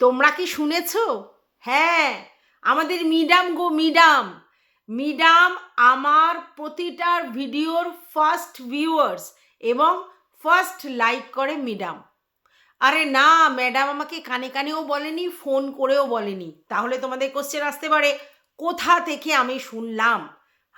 তোমরা কি শুনেছ? হ্যাঁ আমাদের মিডাম গো, মিডাম। মিডাম আমার প্রতিটার ভিডিওর ফার্স্ট ভিউয়ার্স এবং ফার্স্ট লাইক করে মিডাম। আরে না, ম্যাডাম আমাকে কানে কানেও বলেনি ফোন করেও বলেনি। তাহলে তোমাদের কোশ্চেন আসতে পারে, কোথা থেকে আমি শুনলাম?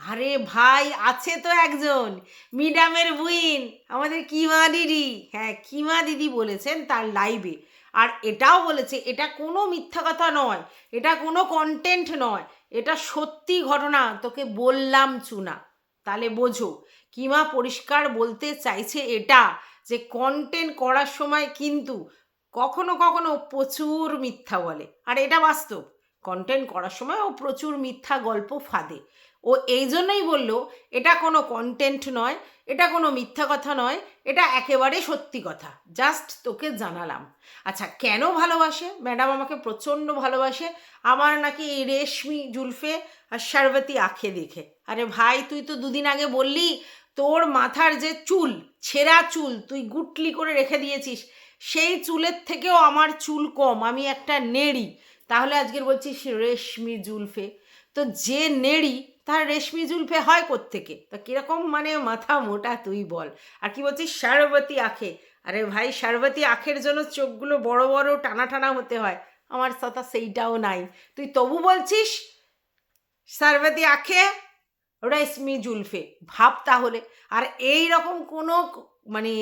আরে ভাই, আছে তো একজন, মিডামের বুইন আমাদের কিমা দিদি। হ্যাঁ কিমা দিদি বলেছেন তার লাইভে আর এটাও বলেছে, এটা কোনো মিথ্যা কথা নয়, এটা কোনো কন্টেন্ট নয়, এটা সত্যি ঘটনা, তোকে বললাম চুনা। তাহলে বোঝো, কিমা পরিষ্কার বলতে চাইছে এটা, যে কন্টেন্ট করার সময় কিন্তু কখনো কখনো প্রচুর মিথ্যা বলে। আর এটা বাস্তব কন্টেন্ট করার সময় ও প্রচুর মিথ্যা গল্প ফাঁদে। ও এই জন্যই বলল, এটা কোনো কন্টেন্ট নয়, এটা কোনো মিথ্যা কথা নয়, এটা একেবারে সত্যি কথা। জাস্ট তোকে জানালাম। আচ্ছা কেন ভালোবাসে? ম্যাডাম আমাকে প্রচণ্ড ভালোবাসে। আমার নাকি এই রেশমি, জুলফে আর শারবতী আঁখে দেখে। আরে ভাই, তুই তো দুদিন আগে বললি, তোর মাথার যে চুল, ছেঁড়া চুল, তুই গুটলি করে রেখে দিয়েছিস, সেই চুলের থেকেও আমার চুল কম, আমি একটা নেড়ি। তাহলে আজকের বলছিস রেশমি, জুলফে। তো যে নেড়ি তার রেশমি জুলফে হয় কোত্থেকে? তা কীরকম মানে মাথা মোটা তুই বল। আর কি বলছিস? শারবতী আখে। আরে ভাই, শারবতী আখের জন্য চোখগুলো বড় বড় টানা টানা হতে হয়। আমার সাথে সেইটাও নাই। তুই তবু বলছিস, শারবতী আখে রেশমি জুলফে। ভাব তাহলে। আর এই রকম কোনো মানে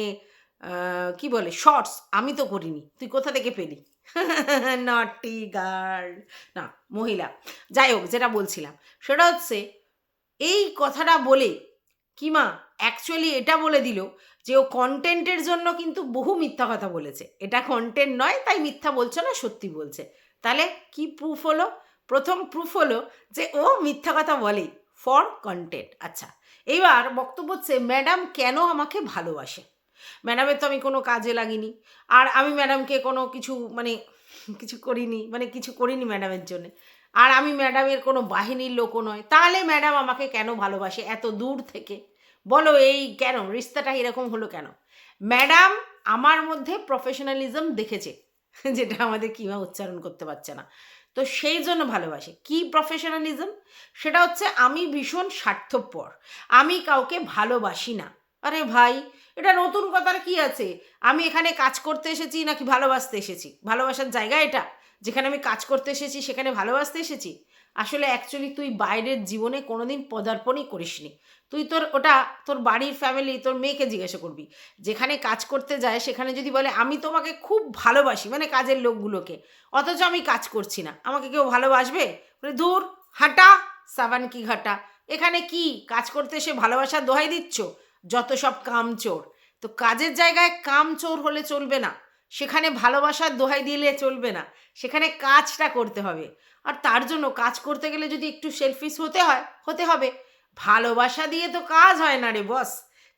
কি বলে শর্টস আমি তো করিনি তুই কোথা থেকে পেলি? নটি গার্ল না, মহিলা। যাই হোক, যেটা বলছিলাম, সেটা হচ্ছে, এই কথাটা বলে কিমা অ্যাকচুয়ালি এটা বলে দিল যে ও কন্টেন্টের জন্য কিন্তু বহু মিথ্যা কথা বলেছে। এটা কন্টেন্ট নয়, তাই মিথ্যা বলছে না, সত্যি বলছে। তাহলে কি প্রুফ হলো? প্রথম প্রুফ হলো যে ও মিথ্যা কথা বলে ফর কন্টেন্ট আচ্ছা এইবার বক্তব্য হচ্ছে ম্যাডাম কেন আমাকে ভালোবাসে? ম্যাডামের তো আমি কোনো কাজে লাগিনি। আর আমি ম্যাডামকে কোনো কিছু মানে কিছু করিনি মানে কিছু করিনি ম্যাডামের জন্য। আর আমি ম্যাডামের কোনো বাহিনীর লোকও নয়। তাহলে ম্যাডাম আমাকে কেন ভালোবাসে এত দূর থেকে? বলো এই কেন? রিস্তাটা এরকম হলো কেন? ম্যাডাম আমার মধ্যে প্রফেশনালিজম দেখেছে, যেটা আমাদের কিমা উচ্চারণ করতে পারছে না। তো সেই জন্য ভালোবাসে। কি প্রফেশনালিজম সেটা হচ্ছে আমি ভীষণ স্বার্থপর। আমি কাউকে ভালোবাসি না। আরে ভাই, এটা নতুন কথার কি আছে? আমি এখানে কাজ করতে এসেছি নাকি ভালোবাসতে এসেছি? ভালোবাসার জায়গা এটা? যেখানে আমি কাজ করতে এসেছি, সেখানে ভালোবাসতে এসেছি? আসলে অ্যাকচুয়ালি তুই বাইরের জীবনে কোনোদিন পদার্পণই করিসনি। তুই তোর, ওটা তোর বাড়ির ফ্যামিলি তোর মেয়েকে জিজ্ঞাসা করবি। যেখানে কাজ করতে যায়, সেখানে যদি বলে, আমি তোমাকে খুব ভালোবাসি মানে কাজের লোকগুলোকে, অথচ আমি কাজ করছি না। আমাকে কেউ ভালোবাসবে? দূর, হাঁটা, সাবান কি ঘাটা? এখানে কি? কাজ করতে এসে ভালোবাসার দোহাই দিচ্ছ? যত সব কামচোর তো কাজের জায়গায় কামচোর হলে চলবে না। সেখানে ভালোবাসার দোহাই দিলে চলবে না। সেখানে কাজটা করতে হবে। আর তার জন্য কাজ করতে গেলে যদি একটু সেলফিস হতে হয়, হতে হবে। ভালোবাসা দিয়ে তো কাজ হয় না রে বস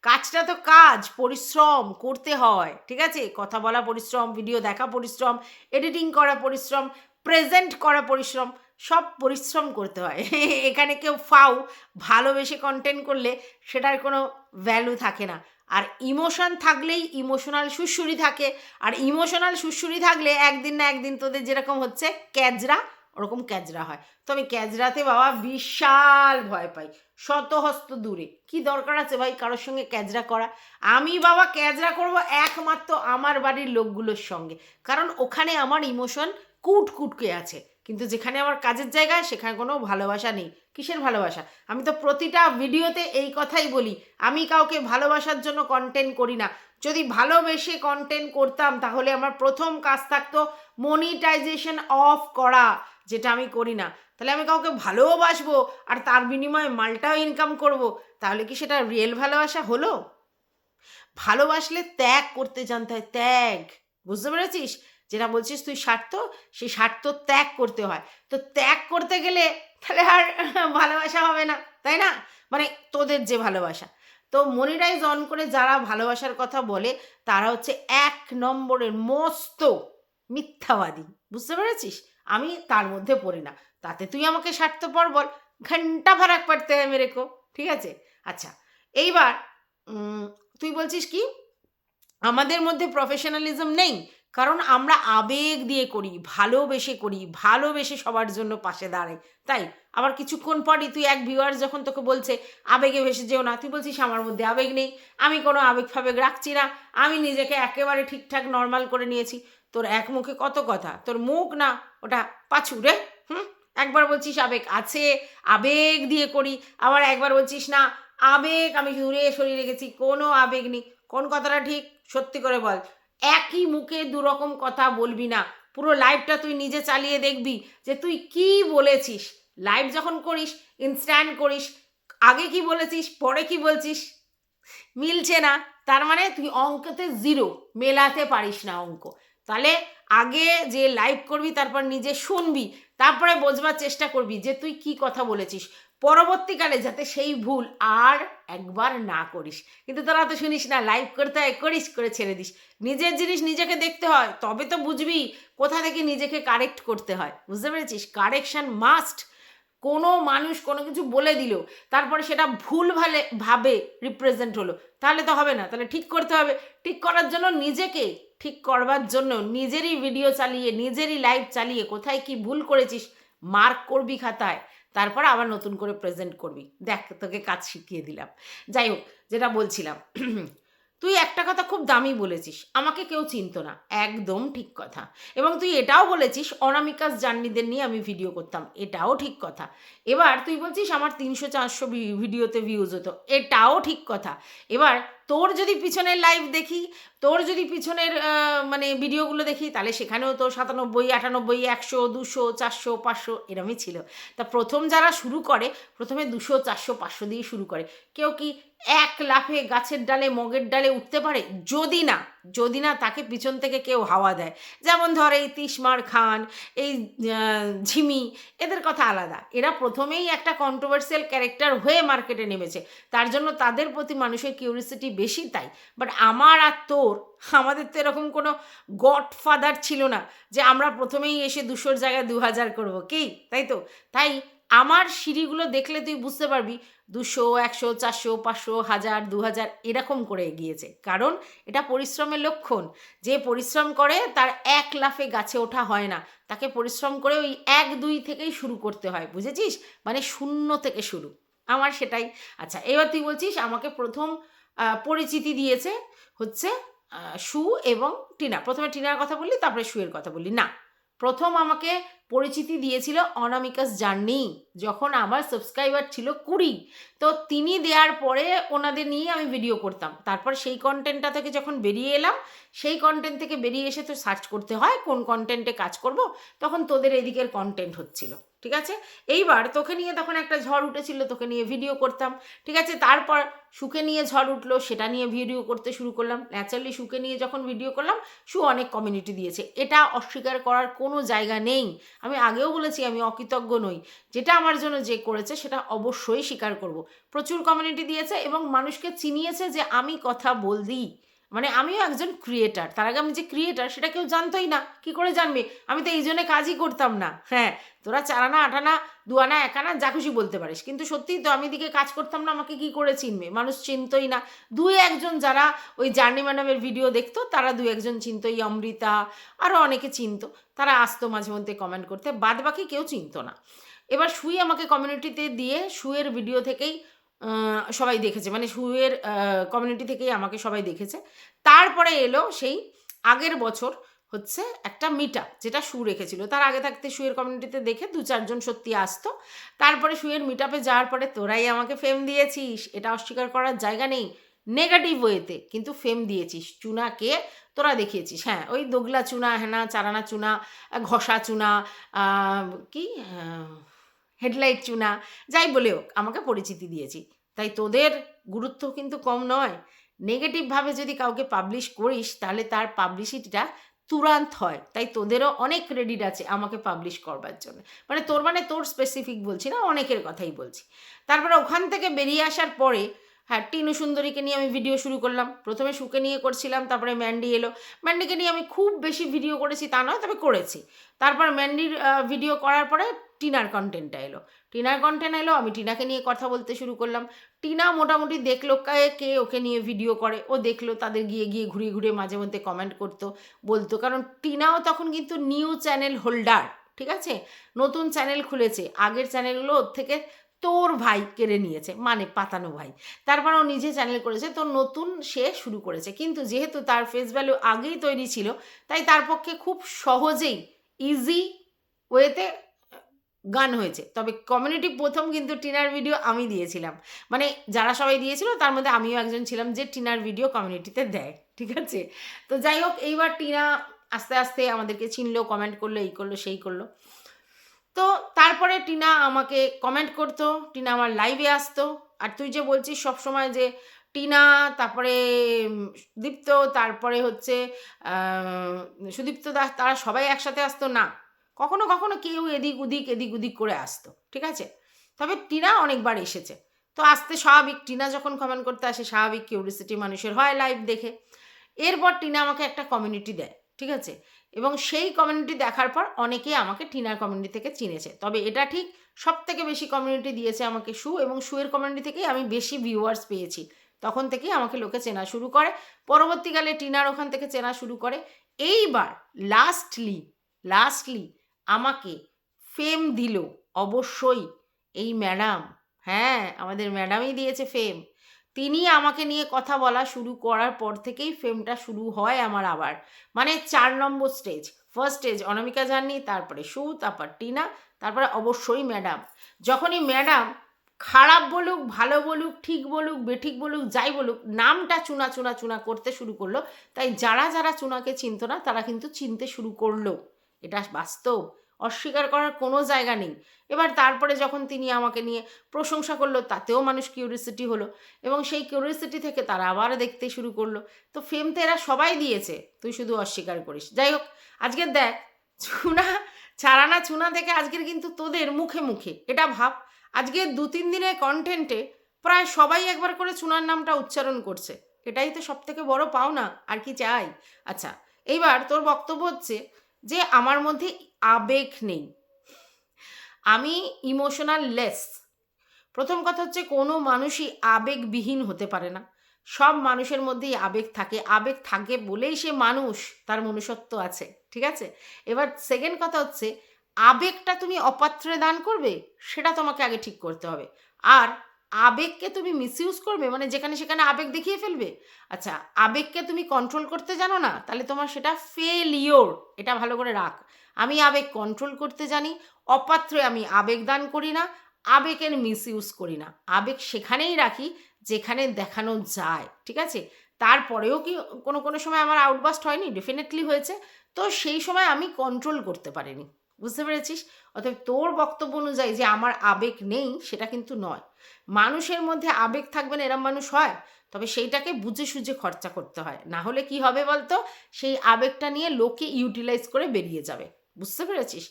কাজটা তো কাজ, পরিশ্রম করতে হয়, ঠিক আছে? কথা বলা পরিশ্রম ভিডিও দেখা পরিশ্রম এডিটিং করা পরিশ্রম প্রেজেন্ট করা পরিশ্রম। সব পরিশ্রম করতে হয়। এখানে কেউ ফাও ভালোবেসে কন্টেন্ট করলে সেটার কোনো ভ্যালু থাকে না। আর ইমোশন থাকলেই ইমোশনাল সুশ্রুরি থাকে। আর ইমোশনাল সুশ্রুরি থাকলে একদিন না একদিন তোদের যেরকম হচ্ছে ক্যাজরা, ওরকম ক্যাজরা হয়। তো আমি ক্যাজরাতে বাবা বিশাল ভয় পাই শত হস্ত দূরে। কি দরকার আছে ভাই কারোর সঙ্গে ক্যাজরা করা? আমি বাবা ক্যাজরা করব একমাত্র আমার বাড়ির লোকগুলোর সঙ্গে। কারণ ওখানে আমার ইমোশন কুট কুটকে আছে। কিন্তু যেখানে আমার কাজের জায়গায় সেখানে কোনো ভালোবাসা নেই। কিসের ভালোবাসা? আমি তো প্রতিটা ভিডিওতে এই কথাই বলি, আমি কাউকে ভালোবাসার জন্য কন্টেন্ট করি না। যদি ভালোবেসে কন্টেন্ট করতাম, তাহলে আমার প্রথম কাজ থাকতো মনিটাইজেশন অফ করা, যেটা আমি করি না। তাহলে আমি কাউকে ভালোবাসবো আর তার বিনিময়ে মালটাও ইনকাম করব। তাহলে কি সেটা রিয়েল ভালোবাসা হলো? ভালোবাসলে ত্যাগ করতে জানতে হয়। ত্যাগ, বুঝতে পেরেছিস? যেটা বলছিস তুই স্বার্থ, সেই স্বার্থ ত্যাগ করতে হয়। তো ত্যাগ করতে গেলে তাহলে আর ভালোবাসা হবে না, তাই না? মানে তোদের যে ভালোবাসা। তো মনিটাইজ অন করে যারা ভালোবাসার কথা বলে, তারা হচ্ছে এক নম্বরের মস্ত মিথ্যাবাদী। বুঝতে পেরেছিস? আমি তার মধ্যে পড়ি না। তাতে তুই আমাকে স্বার্থপর বল। ঘণ্টা ফারাক পাড়তে হয় মেরে কো ঠিক আছে? আচ্ছা এইবার তুই বলছিস কি? আমাদের মধ্যে প্রফেশনালিজম নেই কারণ আমরা আবেগ দিয়ে করি, ভালোবেসে করি, ভালোবেসে সবার জন্য পাশে দাঁড়াই। তাই? আবার কিছুক্ষণ পরই তুই এক ভিউয়ার যখন তোকে বলছে, আবেগে ভেসে যেও না। তুই বলছিস, আমার মধ্যে আবেগ নেই। আমি কোনো আবেগ ফাবেগ রাখছি না। আমি নিজেকে একেবারে ঠিকঠাক নর্মাল করে নিয়েছি। তোর এক মুখে কত কথা? তোর মুখ না, ওটা পাছু রে, হুম? একবার বলছিস, আবেগ আছে, আবেগ দিয়ে করি। আবার একবার বলছিস, না, আবেগ আমি দূরে সরিয়ে রেখেছি, কোনো আবেগ নেই। কোন কথাটা ঠিক? সত্যি করে বল। একই মুখে দুরকম কথা বলবি না। পুরো লাইভটা তুই নিজে চালিয়ে দেখবি যে তুই কি বলেছিস। লাইভ যখন করিস ইনস্ট্যান্ট করিস, আগে কি বলেছিস, পরে কি বলছিস, মিলছে না। তার মানে তুই অঙ্কতে জিরো মেলাতে পারিস না অঙ্ক। তাহলে আগে যে লাইভ করবি, তারপর নিজে শুনবি, তারপরে বোঝবার চেষ্টা করবি যে তুই কি কথা বলেছিস। পরবর্তীকালে যাতে সেই ভুল আর একবার না করিস। কিন্তু তোরা তো শুনিস না লাইভ করতে হয়, করিস, করে ছেড়ে দিস। নিজের জিনিস নিজেকে দেখতে হয়, তবে তো বুঝবি কোথা থেকে নিজেকে কারেক্ট করতে হয়। বুঝতে পেরেছিস? কারেকশন মাস্ট কোনো মানুষ কোনো কিছু বলে দিল, তারপরে সেটা ভুল ভালে, ভাবে রিপ্রেজেন্ট হলো। তাহলে তো হবে না, তাহলে ঠিক করতে হবে। ঠিক করার জন্য নিজেকে ঠিক করবার জন্য নিজেরই ভিডিও চালিয়ে, নিজেরই লাইভ চালিয়ে কোথায় কি ভুল করেছিস মার্ক করবি খাতায়। তারপর আবার নতুন করে প্রেজেন্ট করবি। দেখ, তোকে কাজ শিখিয়ে দিলাম। যাই হোক, যেটা বলছিলাম তুই একটা কথা খুব দামি বলেছিস, আমাকে কেউ চিনতো না, একদম ঠিক কথা। এবং তুই এটাও বলেছিস অনামিকাস জার্নিদের নিয়ে আমি ভিডিও করতাম, এটাও ঠিক কথা। এবার তুই বলছিস আমার তিনশো চারশো ভিডিওতে ভিউজ হতো, এটাও ঠিক কথা। এবার তোর যদি পিছনের লাইভ দেখি, তোর যদি পিছনের মানে ভিডিওগুলো দেখি, তাহলে সেখানেও তো সাতানব্বই, আটানব্বই, একশো, দুশো, চারশো, পাঁচশো এরমই ছিল। তা প্রথম যারা শুরু করে, প্রথমে দুশো, চারশো, পাঁচশো দিয়ে শুরু করে। কেউ কি এক লাফে গাছের ডালে, মগের ডালে উঠতে পারে? যদি না যদি না, তাকে পিছন থেকে কেউ হাওয়া দেয়। যেমন ধর এই তিসমার খান, এই ঝিমি, এদের কথা আলাদা। এরা প্রথমেই একটা কন্ট্রোভার্সিয়াল ক্যারেক্টার হয়ে মার্কেটে নেমেছে। তার জন্য তাদের প্রতি মানুষের কিউরিসিটি বেশি তাই। বাট আমার আর তোর, আমাদের তো এরকম কোনো গডফাদার ছিল না যে আমরা প্রথমেই এসে দুশোর জায়গায় দু হাজার করব। কি? তাই তো? তাই আমার সিঁড়িগুলো দেখলে তুই বুঝতে পারবি দুশো, একশো, চারশো, পাঁচশো, হাজার, দু হাজার এরকম করে এগিয়েছে। কারণ এটা পরিশ্রমের লক্ষণ। যে পরিশ্রম করে তার এক লাফে গাছে ওঠা হয় না। তাকে পরিশ্রম করে ওই এক, দুই থেকেই শুরু করতে হয়। বুঝেছিস? মানে শূন্য থেকে শুরু। আমার সেটাই। আচ্ছা এবার তুই বলছিস আমাকে প্রথম পরিচিতি দিয়েছে হচ্ছে সু এবং টিনা। প্রথমে টিনার কথা বললি, তারপরে শুয়ের কথা বললি। না প্রথম আমাকে পরিচিতি দিয়েছিল অনামিকাস জার্নি, যখন আমার সাবস্ক্রাইবার ছিল কুড়ি। তো তিনি দেওয়ার পরে ওনাদের নিয়ে আমি ভিডিও করতাম। তারপর সেই কন্টেন্টটা থেকে যখন বেরিয়ে এলাম, সেই কন্টেন্ট থেকে বেরিয়ে এসে তো সার্চ করতে হয়, কোন কন্টেন্টে কাজ করব, তখন তোদের এদিকের কন্টেন্ট হচ্ছিল। ঠিক আছে? এইবার তোকে নিয়ে তখন একটা ঝড় উঠেছিল, তোকে নিয়ে ভিডিও করতাম। ঠিক আছে? তারপর সুকে নিয়ে ঝড় উঠল, সেটা নিয়ে ভিডিও করতে শুরু করলাম। ন্যাচারালি সুকে নিয়ে যখন ভিডিও করলাম, সু অনেক কমিউনিটি দিয়েছে। এটা অস্বীকার করার কোনো জায়গা নেই। আমি আগেও বলেছি, আমি অকৃতজ্ঞ নই। যেটা আমার জন্য যে করেছে, সেটা অবশ্যই স্বীকার করব। প্রচুর কমিউনিটি দিয়েছে এবং মানুষকে চিনিয়েছে যে আমি কথা বলদি। মানে আমিও একজন ক্রিয়েটার তার আগে আমি যে ক্রিয়েটার সেটা কেউ জানতোই না। কি করে জানবে? আমি তো এই জন্য কাজই করতাম না। হ্যাঁ তোরা চারানা, আটানা, দুয়ানা, একানা, যা খুশি বলতে পারিস। কিন্তু সত্যিই তো আমি দিকে কাজ করতাম না, আমাকে কি করে চিনবে? মানুষ চিনতই না। দুই একজন যারা ওই জার্নি ম্যাডামের ভিডিও দেখতো, তারা দুই একজন চিনতো। এই অমৃতা আরও অনেকে চিনতো। তারা আসতো মাঝে মধ্যে কমেন্ট করতে। বাদ বাকি কেউ চিনতো না। এবার শুই আমাকে কমিউনিটিতে দিয়ে শুয়ের ভিডিও থেকেই সবাই দেখেছে। মানে শুয়ের কমিউনিটি থেকেই আমাকে সবাই দেখেছে। তারপরে এলো সেই আগের বছর হচ্ছে একটা মিট যেটা শু রেখেছিল। তার আগে থাকতে শুয়ের কমিউনিটিতে দেখে দু চারজন সত্যি আসতো। তারপরে শুয়ের মিট আপে যাওয়ার পরে তোরাই আমাকে ফেম দিয়েছিস, এটা অস্বীকার করার জায়গা নেই। নেগেটিভ ওয়েতে কিন্তু ফেম দিয়েছিস। চুনাকে তোরা দেখিয়েছিস। হ্যাঁ ওই দোগলা চুনা, হেনা, চারানা চুনা, ঘষা চুনা কি? হেডলাইট চুনা, যাই বলে হোক, আমাকে পরিচিতি দিয়েছি। তাই তোদের গুরুত্ব কিন্তু কম নয়। নেগেটিভভাবে যদি কাউকে পাবলিশ করিস, তাহলে তার পাবলিসিটিটা তুরান্ত হয়। তাই তোদেরও অনেক ক্রেডিট আছে আমাকে পাবলিশ করবার জন্য। মানে তোর মানে তোর স্পেসিফিক বলছি না, অনেকের কথাই বলছি। তারপরে ওখান থেকে বেরিয়ে আসার পরে হ্যাঁ টিনু সুন্দরীকে নিয়ে আমি ভিডিও শুরু করলাম। প্রথমে সুকে নিয়ে করছিলাম, তারপরে ম্যান্ডি এলো। ম্যান্ডিকে নিয়ে আমি খুব বেশি ভিডিও করেছি তা নয়, তবে করেছি। তারপর ম্যান্ডির ভিডিও করার পরে টিনার কন্টেন্টটা এলো। টিনার কন্টেন্ট এলো, আমি টিনাকে নিয়ে কথা বলতে শুরু করলাম। টিনা মোটামুটি দেখল কে- কে ওকে নিয়ে ভিডিও করে। ও দেখল, তাদের গিয়ে গিয়ে ঘুরে ঘুরে মাঝে মধ্যে কমেন্ট করতো, বলতো। কারণ টিনাও তখন কিন্তু নিউ চ্যানেল হোল্ডার ঠিক আছে? নতুন চ্যানেল খুলেছে। আগের চ্যানেলগুলো ওর থেকে তোর ভাই কেড়ে নিয়েছে মানে পাতানো ভাই। তারপর ও নিজে চ্যানেল করেছে, তো নতুন সে শুরু করেছে। কিন্তু যেহেতু তার ফেস ভ্যালু আগেই তৈরি ছিল, তাই তার পক্ষে খুব সহজেই ইজি ওয়েতে গান হয়েছে। তবে কমিউনিটি প্রথম কিন্তু টিনার ভিডিও আমি দিয়েছিলাম। মানে যারা সবাই দিয়েছিল, তার মধ্যে আমিও একজন ছিলাম যে টিনার ভিডিও কমিউনিটিতে দেয়, ঠিক আছে? তো যাই হোক, এইবার টিনা আস্তে আস্তে আমাদেরকে চিনলো কমেন্ট করল, এই করল, সেই করল। তো তারপরে টিনা আমাকে কমেন্ট করতো, টিনা আমার লাইভে আসতো। আর তুই যে বলছিস সবসময় যে টিনা, তারপরে দীপ্ত, তারপরে হচ্ছে সুদীপ্ত দাস তারা সবাই একসাথে আসতো? না। কখনো কখনো কেউ এদিক ওদিক এদিক ওদিক করে আসতো, ঠিক আছে? তবে টিনা অনেকবার এসেছে। তো আসতে স্বাভাবিক, টিনা যখন কমেন্ট করতে আসে, স্বাভাবিক কিউরিসিটি মানুষের হয় লাইভ দেখে। এরপর টিনা আমাকে একটা কমিউনিটি দেয়, ঠিক আছে? এবং সেই কমিউনিটি দেখার পর অনেকেই আমাকে টিনার কমিউনিটি থেকে চিনেছে। তবে এটা ঠিক সব থেকে বেশি কমিউনিটি দিয়েছে আমাকে শু এবং শুয়ের কমিউনিটি থেকেই আমি বেশি ভিউয়ার্স পেয়েছি। তখন থেকেই আমাকে লোকে চেনা শুরু করে। পরবর্তীকালে টিনার ওখান থেকে চেনা শুরু করে। এইবার লাস্টলি লাস্টলি আমাকে ফেম দিল, অবশ্যই। এই ম্যাডাম হ্যাঁ আমাদের ম্যাডামই দিয়েছে ফেম তিনি আমাকে নিয়ে কথা বলা শুরু করার পর থেকেই ফেমটা শুরু হয় আমার আবার। মানে চার number stage first stage Anamika journey তারপরে সু, তারপর টিনা, তারপরে অবশ্যই ম্যাডাম যখনই ম্যাডাম খারাপ বলুক, ভালো বলুক, ঠিক বলুক, বেঠিক বলুক, যাই বলুক, নামটা চুনা চুনা চুনা করতে শুরু করল। তাই যারা যারা চুনাকে চিনত না, তারা কিন্তু চিনতে শুরু করল। এটা বাস্তব, অস্বীকার করার কোনো জায়গা নেই। এবার তারপরে যখন তিনি আমাকে নিয়ে প্রশংসা করল, তাতেও মানুষ কিউরিসিটি হলো এবং সেই কিউরিসিটি থেকে তারা আবার দেখতে শুরু করল। তো ফেম তো এরা সবাই দিয়েছে, তুই শুধু অস্বীকার করিস। যাই হোক আজকের দেখ, চুনা, ছাড়ানা চুনা থেকে আজকের কিন্তু তোদের মুখে মুখে, এটা ভাব। আজকে দু তিন দিনের কন্টেন্টে প্রায় সবাই একবার করে চুনার নামটা উচ্চারণ করছে। এটাই তো সব থেকে বড় পাওনা, আর কি চাই? আচ্ছা এইবার তোর বক্তব্য হচ্ছে যে আমার মধ্যে আবেগ নেই। আমি ইমোশনাল লেস প্রথম কথা হচ্ছে কোনো মানুষই আবেগবিহীন হতে পারে না। সব মানুষের মধ্যেই আবেগ থাকে। আবেগ থাকে বলেই সে মানুষ, তার মনুষ্যত্ব আছে, ঠিক আছে? এবার সেকেন্ড কথা হচ্ছে, আবেগটা তুমি অপাত্রে দান করবে, সেটা তোমাকে আগে ঠিক করতে হবে। আর আবেগকে তুমি মিসইউজ করবে মানে যেখানে সেখানে আবেগ দেখিয়ে ফেলবে? আচ্ছা আবেগকে তুমি কন্ট্রোল করতে জানো না? তাহলে তোমার সেটা ফেলিওর এটা ভালো করে রাখ। আমি আবেগ কন্ট্রোল করতে জানি, অপাত্রে আমি আবেগ দান করি না, আবেগের মিসইউজ করি না। আবেগ সেখানেই রাখি, যেখানে দেখানো যায়, ঠিক আছে? তারপরেও কি কোনো কোনো সময় আমার আউটবাস্ট হয়নি? ডেফিনেটলি হয়েছে। তো সেই সময় আমি কন্ট্রোল করতে পারিনি। বুঝতে পেরেছিস? অতএব তোর বক্তব্য অনুযায়ী যে আমার আবেগ নেই, সেটা কিন্তু নয়। মানুষের মধ্যে আবেগ থাকবে না, এরম মানুষ হয়, তবে সেইটাকে বুঝে সুঝে খরচা করতে হয়। না হলে কি হবে বলতো? সেই আবেগটা নিয়ে লোকে ইউটিলাইজ করে বেরিয়ে যাবে। বুঝতে পেরেছিস?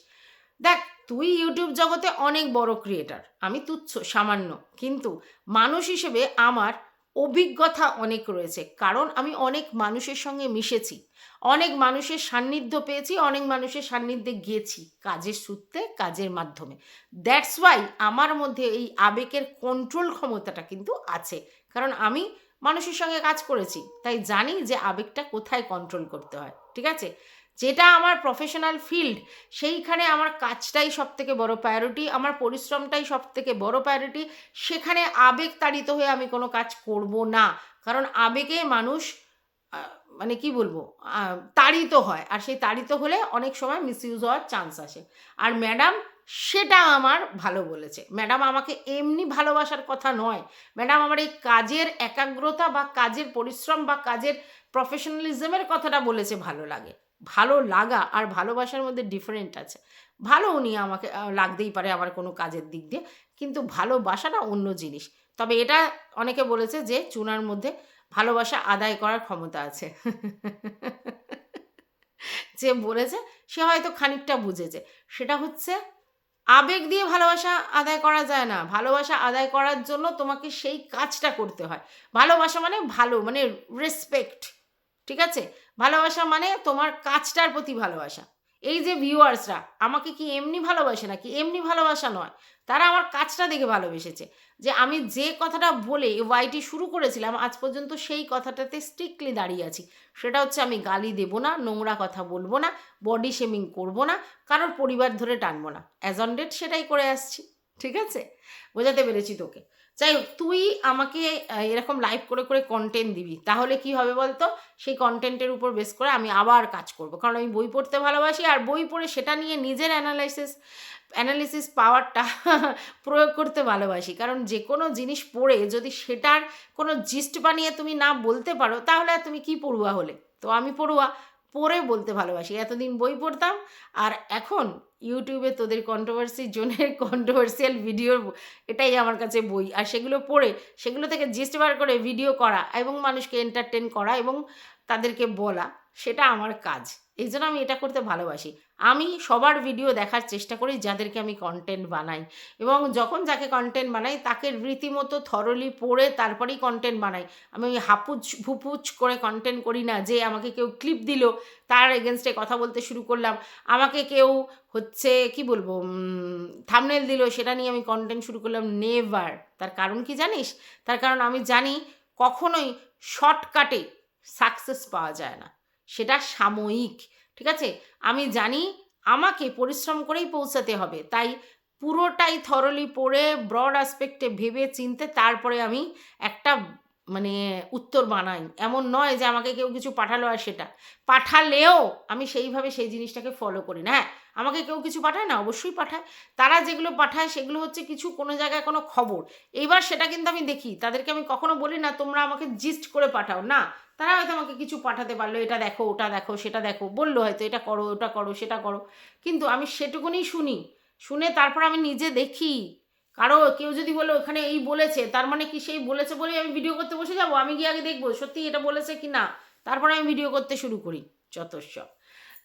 দেখ, তুই ইউটিউব জগতে অনেক বড় ক্রিয়েটার আমি তুচ্ছ, সামান্য। কিন্তু মানুষ হিসেবে আমার অভিজ্ঞতা অনেক রয়েছে। কারণ আমি অনেক মানুষের সঙ্গে মিশেছি। অনেক মানুষের সান্নিধ্য পেয়েছি, অনেক মানুষের সান্নিধ্যে গিয়েছি কাজের সূত্রে, কাজের মাধ্যমে। দ্যাটস ওয়াই আমার মধ্যে এই আবেগের কন্ট্রোল ক্ষমতাটা কিন্তু আছে। কারণ আমি মানুষের সঙ্গে কাজ করেছি, তাই জানি যে আবেগটা কোথায় কন্ট্রোল করতে হয়, ঠিক আছে? যেটা আমার প্রফেশনাল ফিল্ড সেইখানে আমার কাজটাই সব থেকে বড় প্রায়োরিটি আমার পরিশ্রমটাই সব থেকে বড় প্রায়োরিটি সেখানে আবেগ তাড়িত হয়ে আমি কোনো কাজ করব না। কারণ আবেগে মানুষ মানে কি বলব তাড়িত হয়। আর সেই তাড়িত হলে অনেক সময় মিসইউজ হওয়ার চান্স আসে। আর ম্যাডাম সেটা আমার ভালো বলেছে। ম্যাডাম আমাকে এমনি ভালোবাসার কথা নয়। ম্যাডাম আমার এই কাজের একাগ্রতা বা কাজের পরিশ্রম বা কাজের প্রফেশনালিজমের কথাটা বলেছে ভালো লাগে। ভালো লাগা আর ভালোবাসার মধ্যে ডিফারেন্ট আছে। ভালো উনি আমাকে লাগতেই পারে আমার কোনো কাজের দিক দিয়ে, কিন্তু ভালোবাসাটা অন্য জিনিস। তবে এটা অনেকে বলেছে যে চুনার মধ্যে ভালোবাসা আদায় করার ক্ষমতা আছে। যে বলেছে, সে হয়তো খানিকটা বুঝেছে। সেটা হচ্ছে, আবেগ দিয়ে ভালোবাসা আদায় করা যায় না। ভালোবাসা আদায় করার জন্য তোমাকে সেই কাজটা করতে হয়। ভালোবাসা মানে ভালো মানে রেসপেক্ট ঠিক আছে? ভালোবাসা মানে তোমার কাজটার প্রতি ভালোবাসা। এই যে ভিউয়ার্সরা, আমাকে কি এমনি ভালোবাসে নাকি এমনি ভালোবাসা নয়? তারা আমার কাজটা দেখে ভালোবেসেছে। যে আমি যে কথাটা বলে ওয়াইটি শুরু করেছিলাম, আজ পর্যন্ত সেই কথাটাতে স্ট্রিক্টলি দাঁড়িয়ে আছি। সেটা হচ্ছে আমি গালি দেবো না, নোংরা কথা বলব না বডি শেমিং করব না, কারোর পরিবার ধরে টানবো না। অ্যাজ অন ডেট সেটাই করে আসছি। ঠিক আছে? বোঝাতে পেরেছি তোকে। যাই হোক, তুই আমাকে এরকম লাইভ করে করে কন্টেন্ট দিবি। তাহলে কি হবে বলতো? সেই কন্টেন্টের উপর বেস করে আমি আবার কাজ করব। কারণ আমি বই পড়তে ভালোবাসি আর বই পড়ে সেটা নিয়ে নিজের অ্যানালাইসিস অ্যানালিসিস পাওয়ারটা প্রয়োগ করতে ভালোবাসি। কারণ যে কোনো জিনিস পড়ে যদি সেটার কোনো জিস্ট বানিয়ে তুমি না বলতে পারো, তাহলে তুমি কি পড়ুয়া হলে? তো আমি পড়ুয়া। পড়ে বলতে ভালোবাসি। এতদিন বই পড়তাম আর এখন ইউটিউবে তোদের কন্ট্রোভার্সি জোনের কন্ট্রোভার্সিয়াল ভিডিও এটাই আমার কাছে বই। আর সেগুলো পড়ে, সেগুলো থেকে জিস্ট বার করে ভিডিও করা এবং মানুষকে এন্টারটেন করা এবং তাদেরকে বলা, সেটা আমার কাজ। এই জন্য আমি এটা করতে ভালোবাসি। আমি সবার ভিডিও দেখার চেষ্টা করি যাদেরকে আমি কন্টেন্ট বানাই। এবং যখন যাকে কন্টেন্ট বানাই, তাকে রীতিমতো থরলি পড়ে তারপরেই কন্টেন্ট বানাই। আমি ওই হাপুচ ভুপুচ করে কন্টেন্ট করি না যে আমাকে কেউ ক্লিপ দিল, তার এগেনস্টে কথা বলতে শুরু করলাম। আমাকে কেউ হচ্ছে, কি বলব থামনেল দিল, সেটা নিয়ে আমি কন্টেন্ট শুরু করলাম নেভার তার কারণ কি জানিস? তার কারণ আমি জানি কখনোই শর্টকাটে সাকসেস পাওয়া যায় না। সেটা সাময়িক। ঠিক আছে? আমি জানি আমাকে পরিশ্রম করেই পৌঁছাতে হবে। তাই পুরোটাই থরলি পড়ে ব্রড অ্যাসপেক্টে ভেবে চিনতে তারপরে আমি একটা মানে উত্তর বানাই। এমন নয় যে আমাকে কেউ কিছু পাঠালো আর সেটা। পাঠালেও আমি সেইভাবে সেই জিনিসটাকে ফলো করি না। হ্যাঁ আমাকে কেউ কিছু পাঠায় না, অবশ্যই পাঠায়। তারা যেগুলো পাঠায়, সেগুলো হচ্ছে কিছু কোনো জায়গায় কোনো খবর। এইবার সেটা কিন্তু আমি দেখি। তাদেরকে আমি কখনো বলি না, তোমরা আমাকে জিস্ট করে পাঠাও। না, তারা হয়তো আমাকে কিছু পাঠাতে পারল, এটা দেখো, ওটা দেখো, সেটা দেখো। বলল হয়তো, এটা করো, ওটা করো, সেটা করো। কিন্তু আমি সেটুকুনি শুনি। শুনে তারপর আমি নিজে দেখি। কারও কেউ যদি বলে, ওখানে এই বলেছে, তার মানে কি সেই বলেছে বলেই আমি ভিডিও করতে বসে যাব? আমি গিয়ে আগে দেখব সত্যি এটা বলেছে কি না তারপরে আমি ভিডিও করতে শুরু করি যথেষ্ট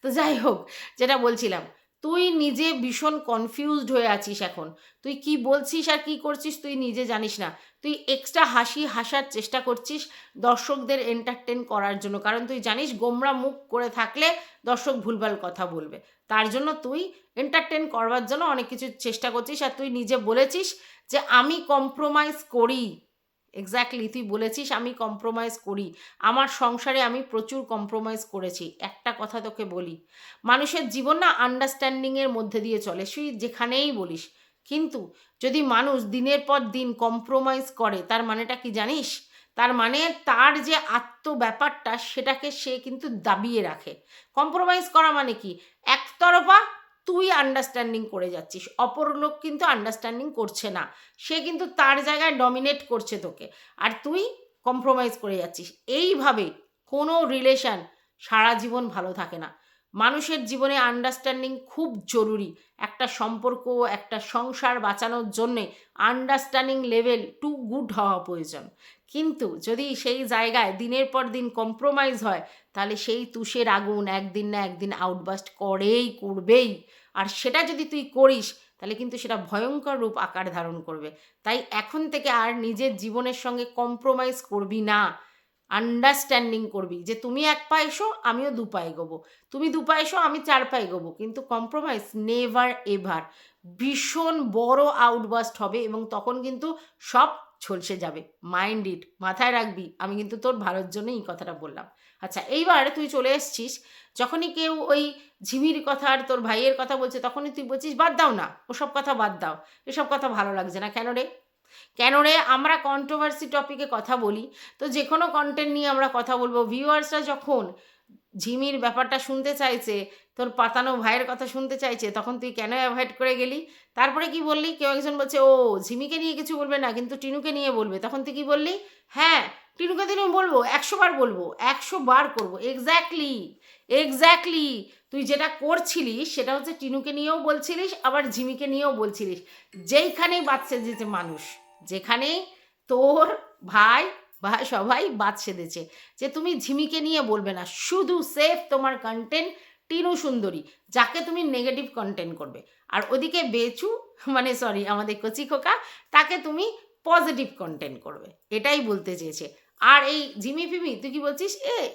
তো যাই হোক, যেটা বলছিলাম, তুই নিজে ভীষণ কনফিউজড হয়ে আছিস এখন। তুই কি বলছিস আর কি করছিস তুই নিজে জানিস না। তুই এক্সট্রা হাসি হাসার চেষ্টা করছিস দর্শকদের এন্টারটেন করার জন্য। কারণ তুই জানিস, গোমরা মুখ করে থাকলে দর্শক ভুলভাল কথা বলবে। তার জন্য তুই এন্টারটেন করবার জন্য অনেক কিছু চেষ্টা করছিস আর তুই নিজে বলেছিস যে, আমি কম্প্রোমাইজ করি। এক্স্যাক্টলি তুই বলেছিস আমি কম্প্রোমাইজ করি। আমার সংসারে আমি প্রচুর কম্প্রোমাইজ করেছি, একটা কথা তোকে বলি। মানুষের জীবন না আন্ডারস্ট্যান্ডিংয়ের মধ্যে দিয়ে চলে তুই যেখানেই বলিস। কিন্তু যদি মানুষ দিনের পর দিন কম্প্রোমাইজ করে, তার মানেটা কি জানিস? তার মানে তার যে আত্ম ব্যাপারটা, সেটাকে সে কিন্তু দাবিয়ে রাখে। কম্প্রোমাইজ করা মানে কি? একতরফা তুই আন্ডারস্ট্যান্ডিং করে যাচ্ছিস। অপর লোক কিন্তু আন্ডারস্ট্যান্ডিং করছে না। সে কিন্তু তার জায়গায় ডমিনেট করছে তোকে। আর তুই কম্প্রোমাইজ করে যাচ্ছিস। এইভাবে কোনো রিলেশন সারা জীবন ভালো থাকে না। মানুষের জীবনে আন্ডারস্ট্যান্ডিং খুব জরুরি। একটা সম্পর্ক একটা সংসার বাঁচানোর জন্যে আন্ডারস্ট্যান্ডিং লেভেল টু গুড হওয়া প্রয়োজন। কিন্তু যদি সেই জায়গায় দিনের পর দিন কম্প্রোমাইজ হয় তাহলে সেই তুষের আগুন একদিন না একদিন আউটবাস্ট করেই করবেই। আর সেটা যদি তুই করিস, তাহলে কিন্তু সেটা ভয়ঙ্কর রূপ আকার ধারণ করবে। তাই এখন থেকে আর নিজের জীবনের সঙ্গে কম্প্রোমাইজ করবি না। আন্ডারস্ট্যান্ডিং করবি যে তুমি এক পা এসো, আমিও দু পায়ে গোবো তুমি দু পা এসো, আমি চার পায়ে গোবো কিন্তু কম্প্রোমাইজ নেভার এভার ভীষণ বড় আউটবাস্ট হবে এবং তখন কিন্তু সব ঝলসে যাবে। মাইন্ড ইট মাথায় রাখবি। আমি কিন্তু তোর ভালোর জন্য এই কথাটা বললাম। আচ্ছা এইবার তুই চলে এসছিস, যখনই কেউ ওই ঝিমির কথা আর তোর ভাইয়ের কথা বলছে, তখনই তুই বলছিস, বাদ দাও না, ওসব কথা বাদ দাও, এসব কথা ভালো লাগছে না। কেন রে? কেন রে? আমরা কন্ট্রোভার্সি টপিকে কথা বলি, তো যে কোনো কন্টেন্ট নিয়ে আমরা কথা বলব। ভিউয়ার্সরা যখন ঝিমির ব্যাপারটা শুনতে চাইছে, তোর পাতানো ভাইয়ের কথা শুনতে চাইছে, তখন তুই কেন অ্যাভয়েড করে গেলি? তারপরে কি বললি? কেউ একজন বলছে, ও, ঝিমিকে নিয়ে কিছু বলবে না, কিন্তু টিনুকে নিয়ে বলবে। তখন তুই কি বললি? হ্যাঁ টিনুকে দিনও বলব, একশো বার বলব, একশো বার করব। এক্স্যাক্টলি এক্স্যাক্টলি তুই যেটা করছিলিস সেটা হচ্ছে টিনুকে নিয়েও বলছিলিস, আবার ঝিমিকে নিয়েও বলছিলিস। যেইখানেই বাচ্চা যেতে মানুষ, যেখানেই তোর ভাই বা সবাই বাদ সেধেছে যে তুমি ঝিমিকে নিয়ে বলবে না। শুধু সেফ তোমার কন্টেন্ট টিনু সুন্দরী, যাকে তুমি নেগেটিভ কন্টেন্ট করবে। আর ওদিকে বেচু মানে সরি আমাদের কচি খোকা, তাকে তুমি পজিটিভ কন্টেন্ট করবে। এটাই বলতে চেয়েছে। আর এই ঝিমি ফিমি, তুই কি বলছিস? এ,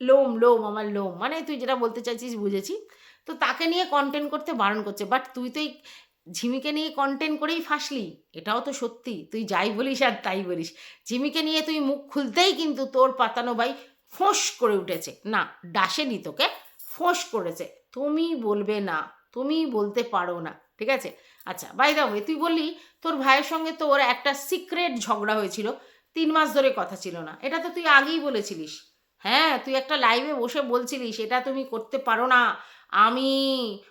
লোম লোম, আমার লোম। মানে তুই যেটা বলতে চাইছিস, বুঝেছি। তো তাকে নিয়ে কন্টেন্ট করতে বারণ করছে। বাট তুই তো এই ঝিমিকে নিয়ে কন্টেন্ট করেই ফাঁসলি। এটাও তো সত্যি। তুই যাই বলিস আর তাই বলিস। ঝিমিকে নিয়ে তুই মুখ খুলতেই কিন্তু তোর পাতানো ভাই ফোঁস করে উঠেছে। না, ডাসেনি তোকে, ফোঁস করেছে। তুমি বলবে না। তুমি বলতে পারো না। ঠিক আছে? আচ্ছা বাই দা তুই বললি তোর ভাইয়ের সঙ্গে তোর একটা সিক্রেট ঝগড়া হয়েছিল। তিন মাস ধরে কথা ছিল না। এটা তো তুই আগেই বলেছিলিস। হ্যাঁ তুই একটা লাইভে বসে বলছিলিস, এটা তুমি করতে পারো না। আমি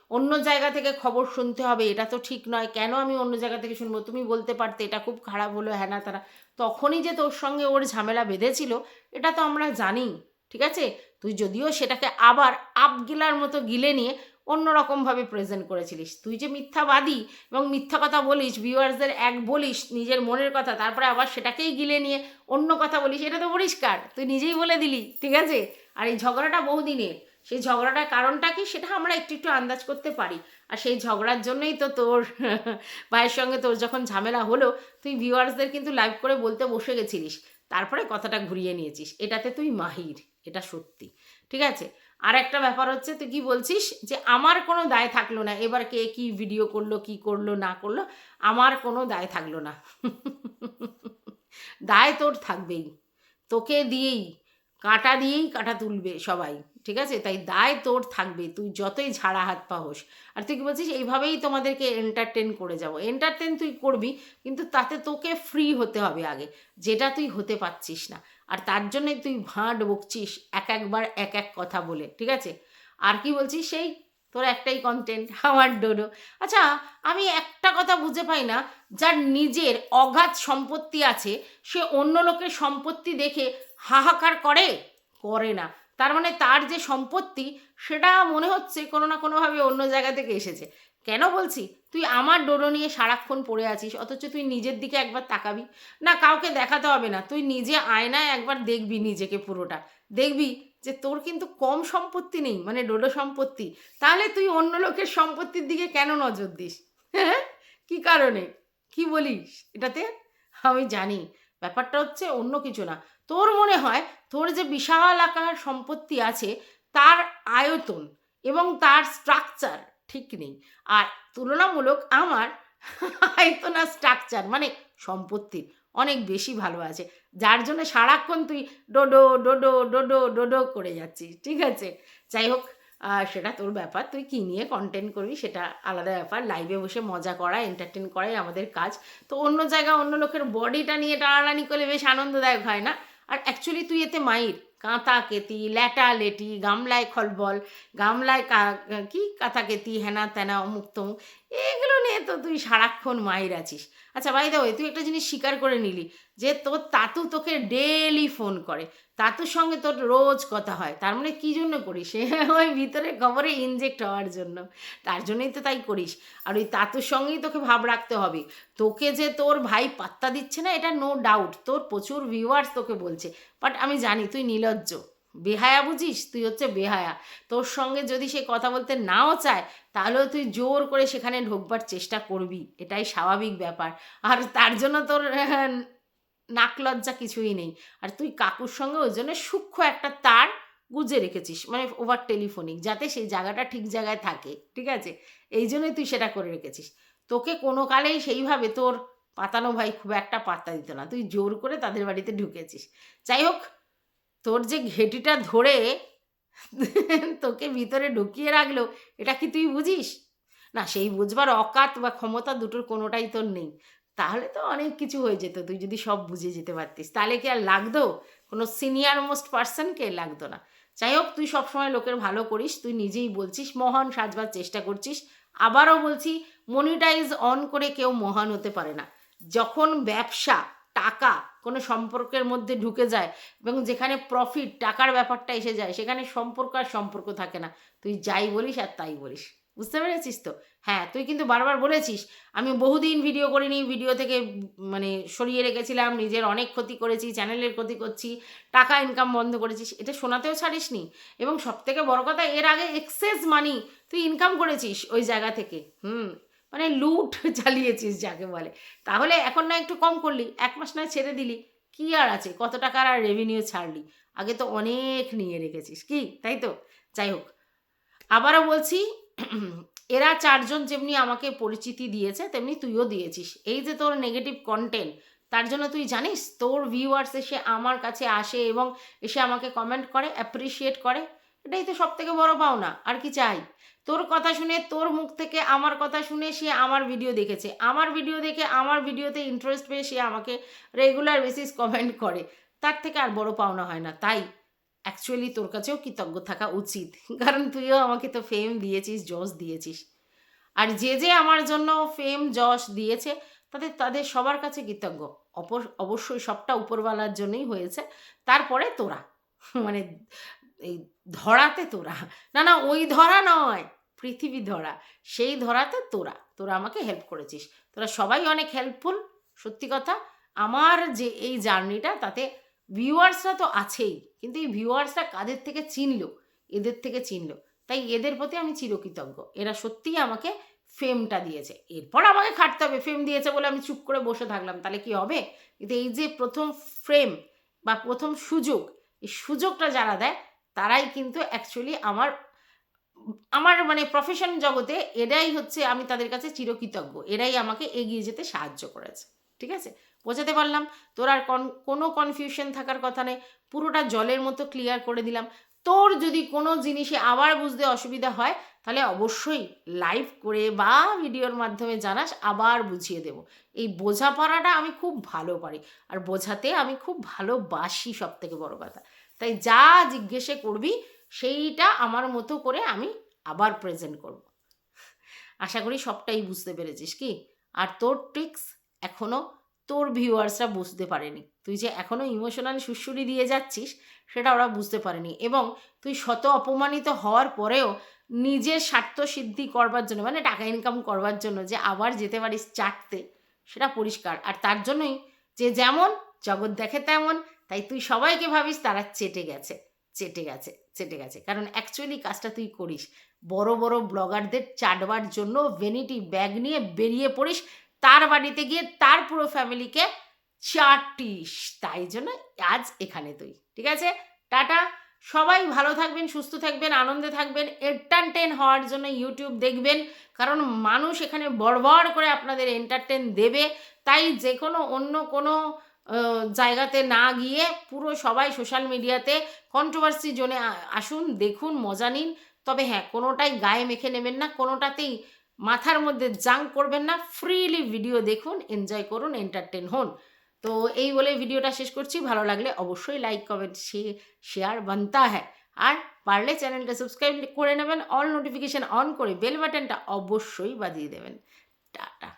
অন্য জায়গা থেকে খবর শুনতে হবে। এটা তো ঠিক নয়। কেন আমি অন্য জায়গা থেকে শুনব? তুমি বলতে পারতে, এটা খুব খারাপ হলো। হ্যাঁ না, তারা তখনই যে তোর সঙ্গে ওর ঝামেলা বেঁধেছিল, এটা তো আমরা জানি, ঠিক আছে? তুই যদিও সেটাকে আবার আপগিলার মতো গিলে নিয়ে অন্যরকমভাবে প্রেজেন্ট করেছিলিস। তুই যে মিথ্যাবাদী এবং মিথ্যা কথা বলিস ভিউয়ার্সদের এক বলিস, নিজের মনের কথা, তারপরে আবার সেটাকেই গিলে নিয়ে অন্য কথা বলিস, এটা তো পরিষ্কার। তুই নিজেই বলে দিলি, ঠিক আছে? আর এই ঝগড়াটা বহুদিনের। সেই ঝগড়াটার কারণটা কি? সেটা আমরা একটু একটু আন্দাজ করতে পারি। আর সেই ঝগড়ার জন্যই তো তোর ভাইয়ের সঙ্গে তোর যখন ঝামেলা হলো, তুই ভিউয়ার্সদের কিন্তু লাইভ করে বলতে বসে গেছিলিস। তারপরে কথাটা ঘুরিয়ে নিয়েছিস। এটাতে তুই মাহির, এটা সত্যি। ঠিক আছে? আর একটা ব্যাপার হচ্ছে, তুই কি বলছিস যে আমার কোনো দায় থাকল না? এবার কে কি ভিডিও করল, কি করল, না করল, আমার কোনো দায় থাকল না। দায় তোর থাকবেই। তোকে দিয়েই, কাঁটা দিয়েই কাঁটা তুলবে সবাই, ঠিক আছে? তাই দায় তোর থাকবে, তুই যতই ঝাড়া হাত পা হোস। আর তুই কি বলছিস, এইভাবেই তোমাদেরকে এন্টারটেন করে যাব। এন্টারটেন তুই করবি, কিন্তু তাতে তোকে ফ্রি হতে হবে আগে। যেটা তুই হতে পারছিস না। আর তার জন্যে তুই ভাঁট বকছিস এক একবার এক এক কথা বলে, ঠিক আছে? আর কি বলছিস সেই? তোর একটাই কন্টেন্ট আমার ডোডো। আচ্ছা আমি একটা কথা বুঝে পাই না, যার নিজের অগাধ সম্পত্তি আছে, সে অন্য লোকের সম্পত্তি দেখে হাহাকার করে? করে না। তার মানে তার যে সম্পত্তি, সেটা মনে হচ্ছে কোনো না কোনোভাবে অন্য জায়গা থেকে এসেছে। কেন বলছি? তুই আমার ডোডো নিয়ে সারাক্ষণ পড়ে আছিস, অথচ তুই নিজের দিকে একবার তাকাবি। না, কাউকে দেখাতে হবে না, তুই নিজে আয়নায় একবার দেখবি নিজেকে পুরোটা। দেখবি যে তোর কিন্তু কম সম্পত্তি নেই মানে ডোডো সম্পত্তি। তাহলে তুই অন্য লোকের সম্পত্তির দিকে কেন নজর দিস? হ্যাঁ কী কারণে? কি বলিস এটাতে? আমি জানি। ব্যাপারটা হচ্ছে অন্য কিছু না। তোর মনে হয় তোর যে বিশাল আকার সম্পত্তি আছে, তার আয়তন এবং তার স্ট্রাকচার ঠিক নেই। আর তুলনামূলক আমার আয়তন স্ট্রাকচার মানে সম্পত্তির অনেক বেশি ভালো আছে। যার জন্য সারাক্ষণ তুই ডোডো ডোডো ডোডো ডোডো করে যাচ্ছিস, ঠিক আছে? যাই হোক সেটা তোর ব্যাপার। তুই কী নিয়ে কন্টেন্ট করবি সেটা আলাদা ব্যাপার। লাইভে বসে মজা করা এন্টারটেন করাই আমাদের কাজ। তো অন্য জায়গায় অন্য লোকের বডিটা নিয়ে টানাটানি করলে বেশ আনন্দদায়ক হয় না? আর অ্যাকচুয়ালি তুই এতে মাইর। কাঁথা কেতি ল্যাটা লেটি গামলায় খলবল, গামলায় কা, কি কাঁথা কেতি হেনা তেনা অমুক তমুক এগুলো নিয়ে তো তুই সারাক্ষণ মায়ের আছিস। আচ্ছা ভাই দাও তুই একটা জিনিস স্বীকার করে নিলি যে তোর তাতু তোকে ডেলি ফোন করে। তাতুর সঙ্গে তোর রোজ কথা হয়। তার মানে কী জন্য করিস? ওই ভিতরে খবরে ইনজেক্ট হওয়ার জন্য। তার জন্যই তো তাই করিস। আর ওই তাতুর সঙ্গেই তোকে ভাব রাখতে হবে। তোকে যে তোর ভাই পাত্তা দিচ্ছে না, এটা নো ডাউট তোর প্রচুর ভিউয়ার্স তোকে বলছে। বাট আমি জানি তুই নির্লজ্জ বেহায়া বুঝিস? তুই হচ্ছে বেহায়া। তোর সঙ্গে যদি সে কথা বলতে নাও চায় তাহলেও তুই জোর করে সেখানে ঢোকবার চেষ্টা করবি। এটাই স্বাভাবিক ব্যাপার। আর তার জন্য তোর আহ, নাক লজ্জা কিছুই নেই। আর তুই কাকুর সঙ্গে ওই জন্য সূক্ষ্ম একটা তার গুজে রেখেছিস মানে ওভার টেলিফোনিক যাতে সেই জায়গাটা ঠিক জায়গায় থাকে। ঠিক আছে? এই জন্যই তুই সেটা করে রেখেছিস। তোকে কোনো কালেই সেইভাবে তোর পাতানো ভাই খুব একটা পাত্তা দিত না। তুই জোর করে তাদের বাড়িতে ঢুকেছিস। যাই হোক, তোর যে ঘেটিটা ধরে তোকে ভিতরে ঢুকিয়ে রাখল, এটা কি তুই বুঝিস? না, সেই বুঝবার অকাত বা ক্ষমতা দুটোর কোনোটাই তোর নেই। তাহলে তো অনেক কিছু হয়ে যেত, তুই যদি সব বুঝে যেতে পারতিস। তাহলে কি আর লাগতো? কোনো সিনিয়র মোস্ট পার্সনকে লাগতো না। যাই হোক, তুই সবসময় লোকের ভালো করিস, তুই নিজেই বলছিস, মহান সাজবার চেষ্টা করছিস। আবারও বলছি মনিটাইজ অন করে কেউ মহান হতে পারে না। যখন ব্যবসা, টাকা কোনো সম্পর্কের মধ্যে ঢুকে যায় এবং যেখানে প্রফিট টাকার ব্যাপারটা এসে যায়, সেখানে সম্পর্ক আর সম্পর্ক থাকে না। তুই যাই বলিস আর তাই বলিস। বুঝতে পেরেছিস তো? হ্যাঁ তুই কিন্তু বারবার বলেছিস, আমি বহুদিন ভিডিও করিনি ভিডিও থেকে মানে সরিয়ে রেখেছিলাম, নিজের অনেক ক্ষতি করেছি চ্যানেলের ক্ষতি করছি, টাকা ইনকাম বন্ধ করেছিস, এটা শোনাতেও ছাড়িসনি। এবং সবথেকে বড় কথা, এর আগে এক্সেস মানি তুই ইনকাম করেছিস ওই জায়গা থেকে। হুম মানে লুট চালিয়েছিস যাকে বলে। তাহলে এখন না একটু কম করলি, এক মাস নয় ছেড়ে দিলি, কি আর আছে? কত টাকার আর রেভিনিউ ছাড়লি? আগে তো অনেক নিয়ে রেখেছিস, কি? তাই তো? যাই হোক, আবারও বলছি, এরা চারজন যেমনি আমাকে পরিচিতি দিয়েছে, তেমনি তুইও দিয়েছিস। এই যে তোর নেগেটিভ কন্টেন্ট তার জন্য তুই জানিস, তোর ভিউয়ার্স এসে আমার কাছে আসে এবং এসে আমাকে কমেন্ট করে অ্যাপ্রিসিয়েট করে। এটাই তো সব থেকে বড় পাওনা, আর কি চাই? তোর কথা শুনে, তোর মুখ থেকে আমার কথা শুনে সে আমার ভিডিও দেখেছে। আমার ভিডিও দেখে, আমার ভিডিওতে ইন্টারেস্ট পেয়ে সে আমাকে রেগুলার বেসিস কমেন্ট করে। তার থেকে আর বড় পাওনা হয় না। তাই অ্যাকচুয়ালি তোর কাছেও কৃতজ্ঞ থাকা উচিত। কারণ তুইও আমাকে তো ফেম দিয়েছিস যশ দিয়েছিস। আর যে যে আমার জন্য ফেম যশ দিয়েছে, তাদের তাদের সবার কাছে কৃতজ্ঞ। অবশ্যই সবটা উপরওয়ালার জন্যই হয়েছে। তারপরে তোরা। মানে এই ধরাতে তোরা। না না, ওই ধরা নয়, পৃথিবী ধরা। সেই ধরাতে তোরা তোরা আমাকে হেল্প করেছিস। তোরা সবাই অনেক হেল্পফুল সত্যি কথা। আমার যে এই জার্নিটা, তাতে ভিউয়ার্সরা তো আছেই, কিন্তু এই ভিউয়ার্সরা কাদের থেকে চিনল? এদের থেকে চিনল। তাই এদের প্রতি আমি চিরকৃতজ্ঞ। এরা সত্যিই আমাকে ফেমটা দিয়েছে। এরপর আমাকে খাটতে হবে। ফেম দিয়েছে বলে আমি চুপ করে বসে থাকলাম। তাহলে কি হবে? কিন্তু এই যে প্রথম ফ্রেম বা প্রথম সুযোগ, এই সুযোগটা যারা দেয় তারাই কিন্তু অ্যাকচুয়ালি আমার আমার মানে প্রফেশন জগতে এরাই হচ্ছে আমি তাদের কাছে চিরকৃতজ্ঞ। এরাই আমাকে এগিয়ে যেতে সাহায্য করেছে। ঠিক আছে? বোঝাতে পারলাম? তোর আর কন কোনো কনফিউশন থাকার কথা নেই। পুরোটা জলের মতো ক্লিয়ার করে দিলাম। তোর যদি কোনো জিনিসে আবার বুঝতে অসুবিধা হয়, তাহলে অবশ্যই লাইভ করে বা ভিডিওর মাধ্যমে জানাস, আবার বুঝিয়ে দেব। এই বোঝাপড়াটা আমি খুব ভালো পারি। আর বোঝাতে আমি খুব ভালোবাসি সব থেকে বড় কথা। তাই যা জিজ্ঞেসে করবি, সেইটা আমার মতো করে আমি আবার প্রেজেন্ট করব। আশা করি সবটাই বুঝতে পেরেছিস কি? আর তোর ট্রিক্স এখনও তোর ভিউয়ার্সরা বুঝতে পারেনি। তুই যে এখনও ইমোশনাল সুশ্রুরি দিয়ে যাচ্ছিস, সেটা ওরা বুঝতে পারেনি এবং তুই শত অপমানিত হওয়ার পরেও নিজের স্বার্থ সিদ্ধি করবার জন্য মানে টাকা ইনকাম করবার জন্য যে আবার যেতে পারিস চাটতে, সেটা পরিষ্কার। আর তার জন্যই যে যেমন, জগৎ দেখে তেমন তাই তুই সবাইকে ভাবিস তারা চেটে গেছে চেটে গেছে চেটে গেছে। কারণ অ্যাকচুয়ালি কাজটা তুই করিস। বড় বড় ব্লগারদের চাটবার জন্য ভেনিটি ব্যাগ নিয়ে বেরিয়ে পড়িস, তার বাড়িতে গিয়ে তার পুরো ফ্যামিলিকে চাটিস। তাই জন্য আজ এখানে তুই। ঠিক আছে? টাটা। সবাই ভালো থাকবেন, সুস্থ থাকবেন, আনন্দে থাকবেন। এন্টারটেন হওয়ার জন্য ইউটিউব দেখবেন। কারণ মানুষ এখানে বড় করে আপনাদের এন্টারটেন দেবে। তাই যে কোনো অন্য কোনো জায়গাতে না গিয়ে পুরো সবাই সোশ্যাল মিডিয়াতে কন্ট্রোভার্সি জোনে আসুন, দেখুন, মজা নিন। তবে হ্যাঁ কোনোটাই গায়ে মেখে নেবেন না, কোনোটাতেই মাথার মধ্যে জাঙ্ক করবেন না। ফ্রিলি ভিডিও দেখুন এনজয় করুন এন্টারটেন হন। তো এই বলে ভিডিওটা শেষ করছি। ভালো লাগলে অবশ্যই লাইক কমেন্ট শেয়ার বানতা হ্যাঁ। আর পারলে চ্যানেলটা সাবস্ক্রাইব করে নেবেন অল নোটিফিকেশান অন করে বেল বাটনটা অবশ্যই বাজিয়ে দেবেন। টাটা।